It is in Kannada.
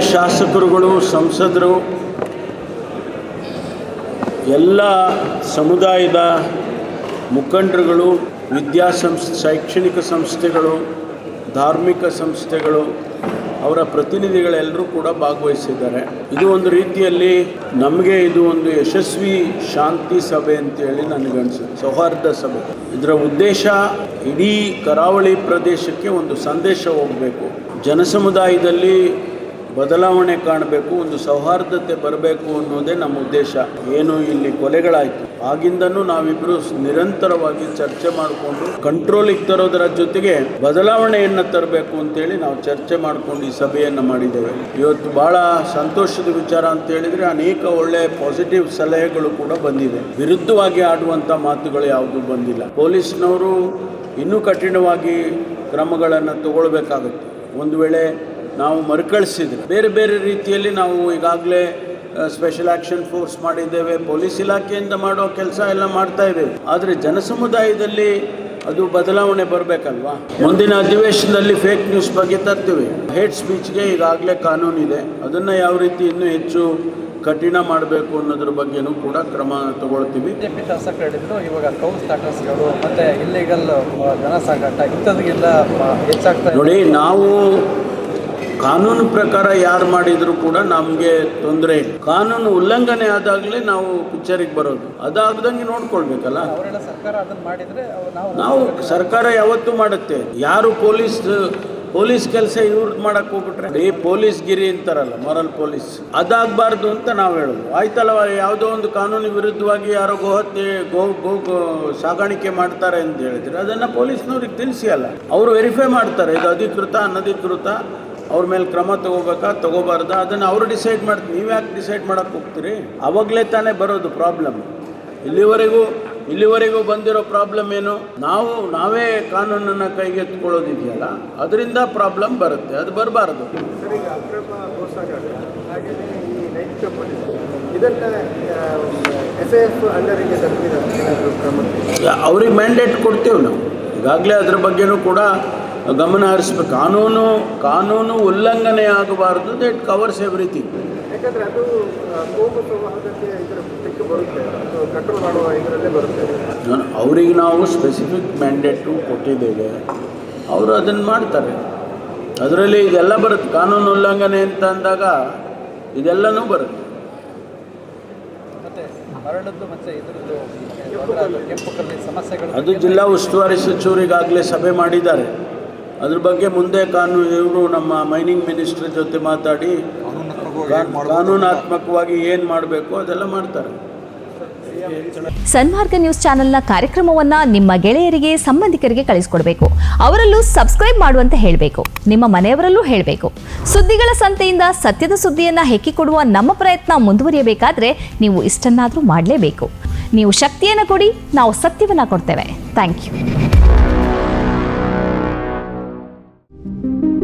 ಶಾಸಕರುಗಳು, ಸಂಸದರು, ಎಲ್ಲ ಸಮುದಾಯದ ಮುಖಂಡರುಗಳು ವಿದ್ಯಾಸಂಸ್ ಶೈಕ್ಷಣಿಕ ಸಂಸ್ಥೆಗಳು, ಧಾರ್ಮಿಕ ಸಂಸ್ಥೆಗಳು, ಅವರ ಪ್ರತಿನಿಧಿಗಳೆಲ್ಲರೂ ಕೂಡ ಭಾಗವಹಿಸಿದ್ದಾರೆ. ಇದು ಒಂದು ರೀತಿಯಲ್ಲಿ ನಮಗೆ ಇದು ಒಂದು ಯಶಸ್ವಿ ಶಾಂತಿ ಸಭೆ ಅಂತೇಳಿ ನನಗನ್ಸುತ್ತೆ, ಸೌಹಾರ್ದ ಸಭೆ. ಇದರ ಉದ್ದೇಶ ಇಡೀ ಕರಾವಳಿ ಪ್ರದೇಶಕ್ಕೆ ಒಂದು ಸಂದೇಶ ಹೋಗಬೇಕು. ಜನಸಮುದಾಯದಲ್ಲಿ ಬದಲಾವಣೆ ಕಾಣಬೇಕು, ಒಂದು ಸೌಹಾರ್ದತೆ ಬರಬೇಕು ಅನ್ನೋದೇ ನಮ್ಮ ಉದ್ದೇಶ. ಏನು ಇಲ್ಲಿ ಕೊಲೆಗಳಾಯಿತು. ಆಗಿಂದನೂ ನಾವಿಬ್ಬರು ನಿರಂತರವಾಗಿ ಚರ್ಚೆ ಮಾಡಿಕೊಂಡು ಕಂಟ್ರೋಲಿಗೆ ತರೋದರ ಜೊತೆಗೆ ಬದಲಾವಣೆಯನ್ನು ತರಬೇಕು ಅಂತೇಳಿ ನಾವು ಚರ್ಚೆ ಮಾಡಿಕೊಂಡು ಈ ಸಭೆಯನ್ನು ಮಾಡಿದ್ದೇವೆ. ಇವತ್ತು ಬಹಳ ಸಂತೋಷದ ವಿಚಾರ ಅಂತ ಹೇಳಿದ್ರೆ ಅನೇಕ ಒಳ್ಳೆ ಪಾಸಿಟಿವ್ ಸಲಹೆಗಳು ಕೂಡ ಬಂದಿದೆ ವಿರುದ್ಧವಾಗಿ ಆಡುವಂಥ ಮಾತುಗಳು ಯಾವುದೂ ಬಂದಿಲ್ಲ. ಪೊಲೀಸ್ನವರು ಇನ್ನೂ ಕಠಿಣವಾಗಿ ಕ್ರಮಗಳನ್ನು ತಗೊಳ್ಬೇಕಾಗುತ್ತೆ. ಒಂದು ವೇಳೆ ನಾವು ಮರುಕಳಿಸಿದ್ರೆ ಬೇರೆ ಬೇರೆ ರೀತಿಯಲ್ಲಿ ನಾವು ಈಗಾಗಲೇ ಸ್ಪೆಷಲ್ ಆಕ್ಷನ್ ಫೋರ್ಸ್ ಮಾಡಿದ್ದೇವೆ ಪೊಲೀಸ್ ಇಲಾಖೆಯಿಂದ ಮಾಡೋ ಕೆಲಸ ಎಲ್ಲ ಮಾಡ್ತಾ ಇದ್ದೇವೆ. ಆದರೆ ಜನಸಮುದಾಯದಲ್ಲಿ ಅದು ಬದಲಾವಣೆ ಬರಬೇಕಲ್ವಾ? ಮುಂದಿನ ಅಧಿವೇಶನದಲ್ಲಿ ಫೇಕ್ ನ್ಯೂಸ್ ಬಗ್ಗೆ ತರ್ತೀವಿ. ಹೇಟ್ ಸ್ಪೀಚ್ಗೆ ಈಗಾಗಲೇ ಕಾನೂನಿದೆ ಅದನ್ನು ಯಾವ ರೀತಿ ಇನ್ನೂ ಹೆಚ್ಚು ಕಠಿಣ ಮಾಡಬೇಕು ಅನ್ನೋದ್ರ ಬಗ್ಗೆನೂ ಕೂಡ ಕ್ರಮ ತಗೊಳ್ತೀವಿ. ಬಿಜೆಪಿ ಶಾಸಕರು ಹೇಳಿದ್ರು ಇವಾಗ ಕೌ ಸ್ಟಾಟಸ್ಗಳು ಮತ್ತೆ ಇಲ್ಲಿಗಲ್ ಜನ ಸಾಗಾಟ ಇಂಥದ್ರಿಗೆಲ್ಲ ಹೆಚ್ಚಾಗ್ತಾ ನೋಡಿ ನಾವು ಕಾನೂನು ಪ್ರಕಾರ ಯಾರು ಮಾಡಿದ್ರು ಕೂಡ ನಮಗೆ ತೊಂದರೆ ಇಲ್ಲ. ಕಾನೂನು ಉಲ್ಲಂಘನೆ ಆದಾಗಲೇ ನಾವು ಪಿಕ್ಚರಿಗೆ ಬರೋದು. ಅದಾಗ್ದಂಗೆ ನೋಡ್ಕೊಳ್ಬೇಕಲ್ಲ? ಅವರೆಲ್ಲ ಸರ್ಕಾರ ಅದನ್ನ ಮಾಡಿದ್ರೆ ನಾವು ಸರ್ಕಾರ ಯಾವತ್ತೂ ಮಾಡುತ್ತೆ. ಯಾರು ಪೊಲೀಸ್ ಪೊಲೀಸ್ ಕೆಲಸ ಇವ್ರದ್ದು ಮಾಡಕ್ ಹೋಗ್ಬಿಟ್ರೆ? ಈ ಪೊಲೀಸ್ ಗಿರಿ ಅಂತಾರಲ್ಲ ಮೊರಲ್ ಪೊಲೀಸ್ ಅದಾಗಬಾರ್ದು ಅಂತ ನಾವು ಹೇಳೋದು. ಆಯ್ತಲ್ಲ ಯಾವುದೋ ಒಂದು ಕಾನೂನು ವಿರುದ್ಧವಾಗಿ ಯಾರೋ ಗೋಹತ್ಯೆ ಗೋ ಗೋ ಗೋ- ಸಾಗಾಣಿಕೆ ಮಾಡ್ತಾರೆ ಅಂತ ಹೇಳಿದ್ರೆ ಅದನ್ನು ಪೊಲೀಸ್ನವ್ರಿಗೆ ತಿಳಿಸಿ ಅಲ್ಲ. ಅವರು ವೆರಿಫೈ ಮಾಡ್ತಾರೆ ಇದು ಅಧಿಕೃತ ಅನಧಿಕೃತ. ಅವ್ರ ಮೇಲೆ ಕ್ರಮ ತಗೋಬೇಕಾ? ತಗೋಬಾರ್ದ? ಅದನ್ನು ಅವರು ಡಿಸೈಡ್ ಮಾಡ್ತೀವಿ ನೀವು ಯಾಕೆ ಡಿಸೈಡ್ ಮಾಡೋಕೆ ಹೋಗ್ತೀರಿ? ಅವಾಗಲೇ ತಾನೇ ಬರೋದು ಪ್ರಾಬ್ಲಮ್ ಇಲ್ಲಿವರೆಗೂ ಇಲ್ಲಿವರೆಗೂ ಬಂದಿರೋ ಪ್ರಾಬ್ಲಮ್ ಏನು? ನಾವು ನಾವೇ ಕಾನೂನನ್ನು ಕೈಗೆತ್ತಿಕೊಳ್ಳೋದಿದೆಯಲ್ಲ ಅದರಿಂದ ಪ್ರಾಬ್ಲಮ್ ಬರುತ್ತೆ. ಅದು ಬರಬಾರ್ದು. ಅವ್ರಿಗೆ ಮ್ಯಾಂಡೇಟ್ ಕೊಡ್ತೀವಿ ನಾವು. ಈಗಾಗಲೇ ಅದ್ರ ಬಗ್ಗೆನೂ ಕೂಡ ಗಮನ ಹರಿಸ್ಬೇಕು. ಕಾನೂನು ಕಾನೂನು ಉಲ್ಲಂಘನೆ ಆಗಬಾರ್ದು ದಟ್ ಕವರ್ಸ್ ಎವ್ರಿಥಿಂಗ್ ಯಾಕಂದರೆ ಅದು ಕೋಮು ಬರುತ್ತೆ. ಅದು ಕಂಟ್ರೋಲ್ ಮಾಡುವ ಇದರಲ್ಲೇ ಬರುತ್ತೆ. ನಾನು ಅವರಿಗೆ ನಾವು ಸ್ಪೆಸಿಫಿಕ್ ಮ್ಯಾಂಡೇಟು ಕೊಟ್ಟಿದ್ದೇವೆ. ಅವರು ಅದನ್ನು ಮಾಡ್ತಾರೆ. ಅದರಲ್ಲಿ ಇದೆಲ್ಲ ಬರುತ್ತೆ. ಕಾನೂನು ಉಲ್ಲಂಘನೆ ಅಂತ ಅಂದಾಗ ಇದೆಲ್ಲನೂ ಬರುತ್ತೆ. ಅದು ಜಿಲ್ಲಾ ಉಸ್ತುವಾರಿ ಸಚಿವರಿಗಾಗಲೇ ಸಭೆ ಮಾಡಿದ್ದಾರೆ. ಅದ್ರ ಬಗ್ಗೆ ಮುಂದೆ ಕಾನೂನು ಇವರು ನಮ್ಮ ಮೈನಿಂಗ್ ಮಿನಿಸ್ಟ್ರ್ ಜೊತೆ ಮಾತಾಡಿ ಕಾನೂನಾತ್ಮಕವಾಗಿ ಏನು ಮಾಡಬೇಕು ಅದೆಲ್ಲ ಮಾಡ್ತಾರೆ. ಸನ್ಮಾರ್ಗ ನ್ಯೂಸ್ ಚಾನೆಲ್ನ ಕಾರ್ಯಕ್ರಮವನ್ನ ನಿಮ್ಮ ಗೆಳೆಯರಿಗೆ ಸಂಬಂಧಿಕರಿಗೆ ಕಳಿಸ್ಕೊಡ್ಬೇಕು. ಅವರಲ್ಲೂ ಸಬ್ಸ್ಕ್ರೈಬ್ ಮಾಡುವಂತೆ ಹೇಳಬೇಕು. ನಿಮ್ಮ ಮನೆಯವರಲ್ಲೂ ಹೇಳಬೇಕು. ಸುದ್ದಿಗಳ ಸಂತೆಯಿಂದ ಸತ್ಯದ ಸುದ್ದಿಯನ್ನ ಹೆಕ್ಕಿಕೊಡುವ ನಮ್ಮ ಪ್ರಯತ್ನ ಮುಂದುವರಿಯಬೇಕಾದ್ರೆ ನೀವು ಇಷ್ಟನ್ನಾದರೂ ಮಾಡಲೇಬೇಕು. ನೀವು ಶಕ್ತಿಯನ್ನು ಕೊಡಿ ನಾವು ಸತ್ಯವನ್ನ ಕೊಡ್ತೇವೆ. Thank you thank you